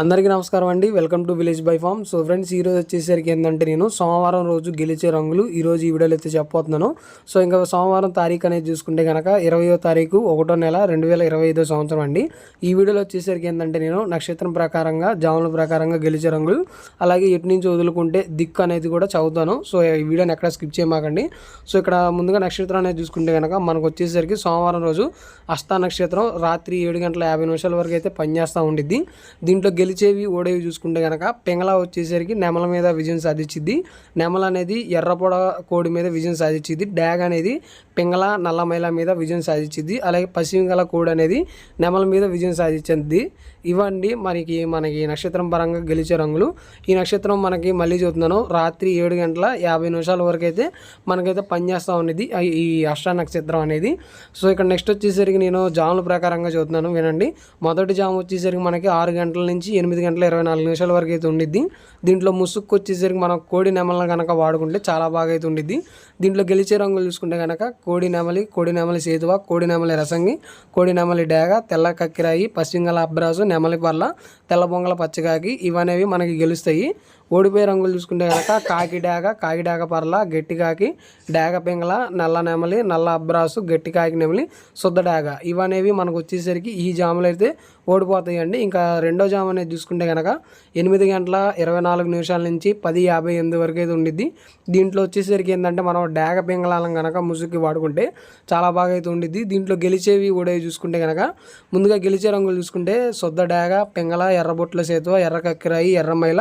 అందరికీ నమస్కారం అండి. Welcome to village by farm so friends ఈ రోజు వచ్చేసరికి ఏంటంటే నేను సోమవారం రోజు గెలిచే రంగులు ఈరోజు ఈ వీడియోలో అయితే చెప్పబోతున్నాను. సో ఇంకా సోమవారం తారీఖు అనేది చూసుకుంటే కనుక ఇరవయో తారీఖు ఒకటో నెల రెండు వేల ఇరవై ఐదో సంవత్సరం అండి. ఈ వీడియోలో వచ్చేసరికి ఏంటంటే నేను నక్షత్రం ప్రకారంగా జాముల ప్రకారంగా గెలిచే రంగులు అలాగే ఎటు నుంచి వదులుకుంటే దిక్కు అనేది కూడా చదువుతాను. సో ఈ వీడియోని ఎక్కడ స్కిప్ చేయమాకండి. సో ఇక్కడ ముందుగా నక్షత్రం అనేది చూసుకుంటే కనుక మనకు వచ్చేసరికి సోమవారం రోజు అష్టా నక్షత్రం రాత్రి ఏడు గంటల యాభై నిమిషాల వరకు అయితే పనిచేస్తూ ఉండిద్ది. దీంట్లో గెలిచేవి ఓడేవి చూసుకుంటే కనుక పెంగళ వచ్చేసరికి నెమల మీద విజయం సాధించింది. నెమల అనేది ఎర్రపొడ కోడి మీద విజయం సాధించింది. డ్యాగ్ అనేది పింగళ నల్లమైల మీద విజయం సాధించింది. అలాగే పశ్చిమగల కోడి అనేది నెమల మీద విజయం సాధించింది. ఇవ్వండి మనకి మనకి నక్షత్రం పరంగా గెలిచే రంగులు. ఈ నక్షత్రం మనకి మళ్ళీ చూస్తున్నాను. రాత్రి ఏడు గంటల యాభై నిమిషాల వరకు అయితే మనకైతే పనిచేస్తూ ఉన్నది ఈ అష్ట నక్షత్రం అనేది. సో ఇక్కడ నెక్స్ట్ వచ్చేసరికి నేను జాముల ప్రకారంగా చూస్తున్నాను. వినండి. మొదటి జాము వచ్చేసరికి మనకి ఆరు గంటల నుంచి ఎనిమిది గంటల ఇరవై నాలుగు నిమిషాల వరకు అయితే ఉండిద్ది. దీంట్లో ముసుక్కు వచ్చేసరికి మనం కోడి నెమలను కనుక వాడుకుంటే చాలా బాగా అయితే ఉండిద్ది. దీంట్లో గెలిచే రంగులు చూసుకుంటే కనుక కోడి నెమలి కోడి నెమలి సేతువ కోడి నెమలి రసంగి కోడి నెమలి డేగ తెల్ల కక్కిరాయి పశ్చింగల అబ్రాసు నెమలి పర్ల తెల్ల బొంగల పచ్చకాకి ఇవనేవి మనకి గెలుస్తాయి. ఓడిపోయే రంగులు చూసుకుంటే కనుక కాకి డాగ కాకి డాగ పర్ల గట్టి కాకి డాగ పింగళ నల్ల నెమలి నల్ల అబ్రాసు గట్టి కాకి నెమలి శుద్ధ డాగ ఇవనేవి మనకు వచ్చేసరికి ఈ జాములు అయితే ఓడిపోతాయండి. ఇంకా రెండో జాము అనేది చూసుకుంటే కనుక ఎనిమిది గంటల ఇరవై నాలుగు నిమిషాల నుంచి పది యాభై ఎనిమిది వరకు అయితే ఉండిద్ది. దీంట్లో వచ్చేసరికి ఏంటంటే మనం డాగ పింగళాలను కనుక ముసుగుకి వాడుకుంటే చాలా బాగా అయితే ఉండిద్ది. దీంట్లో గెలిచేవి కూడా చూసుకుంటే కనుక ముందుగా గెలిచే రంగులు చూసుకుంటే శుద్ధ డాగ పింగళ ఎర్రబొట్ల సేతువ ఎర్ర కక్కిరాయి ఎర్రమైల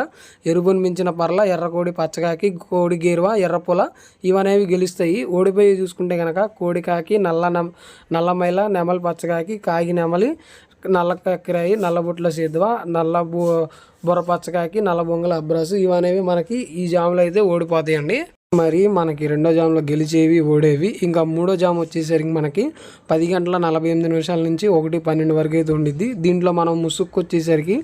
ఎరుపుని మించిన పర్ల ఎర్రకోడి పచ్చకాకి కోడి గేరువ ఎర్రపొల ఇవనేవి గెలుస్తాయి. ఓడిపోయి చూసుకుంటే కనుక కోడి కాకి నల్ల నల్లమైల నెమలి పచ్చకాకి కాగి నెమలి నల్ల కక్కిరాయి నల్లబుట్ల సేద్వా నల్ల బు బుర్రపచ్చకాయకి నల్ల బొంగల అబ్రాసు ఇవనేవి మనకి ఈ జాములు అయితే ఓడిపోతాయండి. మరి మనకి రెండో జామ్లో గెలిచేవి ఓడేవి. ఇంకా మూడో జామ్ వచ్చేసరికి మనకి పది గంటల నలభై ఎనిమిది నిమిషాల నుంచి ఒకటి పన్నెండు వరకు అయితే ఉండిద్ది. దీంట్లో మనం ముసుక్కు వచ్చేసరికి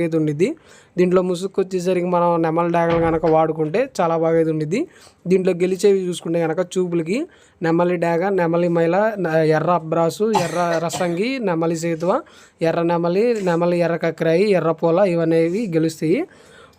అయితే ఉండిద్ది. దీంట్లో ముసుగు వచ్చేసరికి మనం నెమల డాగలు కనుక వాడుకుంటే చాలా బాగా అయితే ఉండిద్ది. దీంట్లో గెలిచేవి చూసుకుంటే కనుక చూపులకి నెమలి డాగ నెమలి మైల ఎర్ర అబ్రాసు ఎర్ర రసంగి నెమలి సేతువ ఎర్ర నెమలి నెమలి ఎర్ర కక్రాయి ఎర్ర పూల ఇవనేవి గెలుస్తాయి.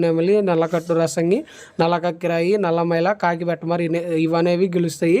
నెమలి నల్లకట్టు రసంగి నల్లకక్కిరాయి నల్లమైల కాకిబెట్టమరి ఇవనేవి గెలుస్తాయి.